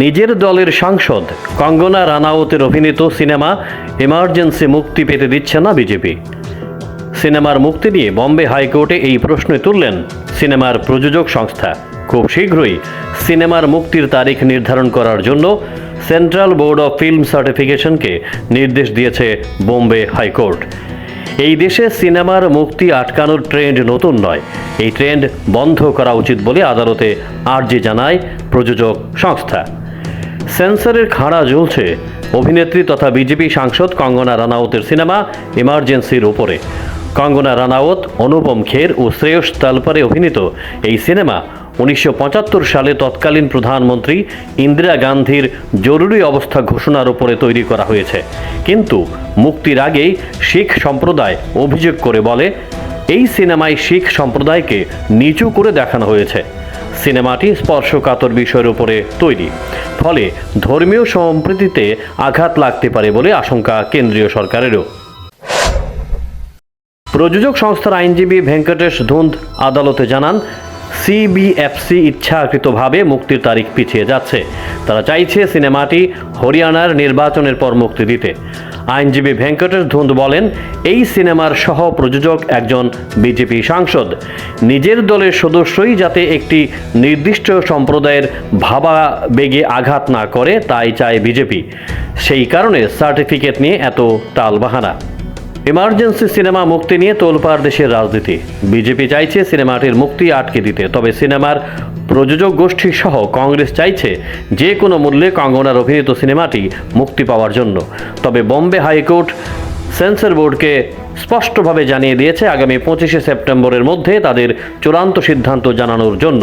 নিজের দলের সাংসদ কঙ্গনা রানাওতের অভিনীত সিনেমা এমার্জেন্সি মুক্তি পেতে দিচ্ছে না বিজেপি। সিনেমার মুক্তি নিয়ে বম্বে হাইকোর্টে এই প্রশ্ন তুললেন সিনেমার প্রযোজক সংস্থা। খুব শীঘ্রই সিনেমার মুক্তির তারিখ নির্ধারণ করার জন্য সেন্ট্রাল বোর্ড অফ ফিল্ম সার্টিফিকেশনকে নির্দেশ দিয়েছে বোম্বে হাইকোর্ট। এই দেশে সিনেমার মুক্তি আটকানোর ট্রেন্ড নতুন নয়। এই ট্রেন্ড বন্ধ করা উচিত বলে আদালতে আর্জি জানায় প্রযোজক সংস্থা। সেন্সরের খাড়া ঝুলছে অভিনেত্রী তথা বিজেপি সাংসদ কঙ্গনা রানাউতের সিনেমা ইমার্জেন্সির ওপরে কঙ্গনা রানাউত, অনুপম খের ও শ্রেয়স তালপারে অভিনীত এই সিনেমা উনিশশো পঁচাত্তর সালে তৎকালীন প্রধানমন্ত্রী ইন্দিরা গান্ধীর জরুরি অবস্থা ঘোষণার উপরে তৈরি করা হয়েছে। কিন্তু মুক্তির আগেই শিখ সম্প্রদায় অভিযোগ করে বলে এই সিনেমায় শিখ সম্প্রদায়কে নিচু করে দেখানো হয়েছে। সিনেমাটি স্পর্শকাতর বিষয়ের উপরে তৈরি। ফলে ধর্মীয় সম্প্রীতিতে আঘাত লাগতে পারে বলে আশঙ্কা কেন্দ্রীয় সরকারেরও। প্রযোজক সংস্থার আইনজীবী ভেঙ্কটেশ ধুন্দ আদালতে জানান সিবিএফসি ইচ্ছাকৃতভাবে মুক্তির তারিখ পিছিয়ে যাচ্ছে। তারা চাইছে সিনেমাটি হরিয়ানার নির্বাচনের পর মুক্তি দিতে। আইনজীবী ভেঙ্কটেশ ধুন্দ বলেন, এই সিনেমার সহ প্রযোজক একজন বিজেপি সাংসদ। নিজের দলের সদস্যই যাতে একটি নির্দিষ্ট সম্প্রদায়ের ভাবাবেগে আঘাত না করে, তাই চায় বিজেপি। সেই কারণে সার্টিফিকেট নিয়ে এত টালবাহানা ইমার্জেন্সি সিনেমা মুক্তি নিয়ে তোলপাড় দেশের রাজনীতি। বিজেপি চাইছে সিনেমাটির মুক্তি আটকে দিতে, তবে সিনেমার প্রযোজক গোষ্ঠী সহ কংগ্রেস চাইছে যে কোনো মূল্যে কঙ্গনার অভিনীত সিনেমাটি মুক্তি পাওয়ার জন্য। তবে বম্বে হাইকোর্ট সেন্সর বোর্ডকে স্পষ্টভাবে জানিয়ে দিয়েছে, আগামী পঁচিশে সেপ্টেম্বরের মধ্যে তাদের চূড়ান্ত সিদ্ধান্ত জানানোর জন্য।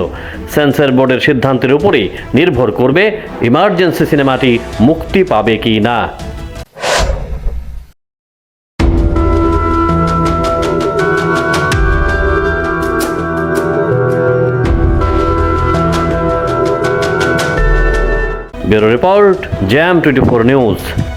সেন্সর বোর্ডের সিদ্ধান্তের উপরেই নির্ভর করবে ইমার্জেন্সি সিনেমাটি মুক্তি পাবে কি না। Your Report, Jam 24 News.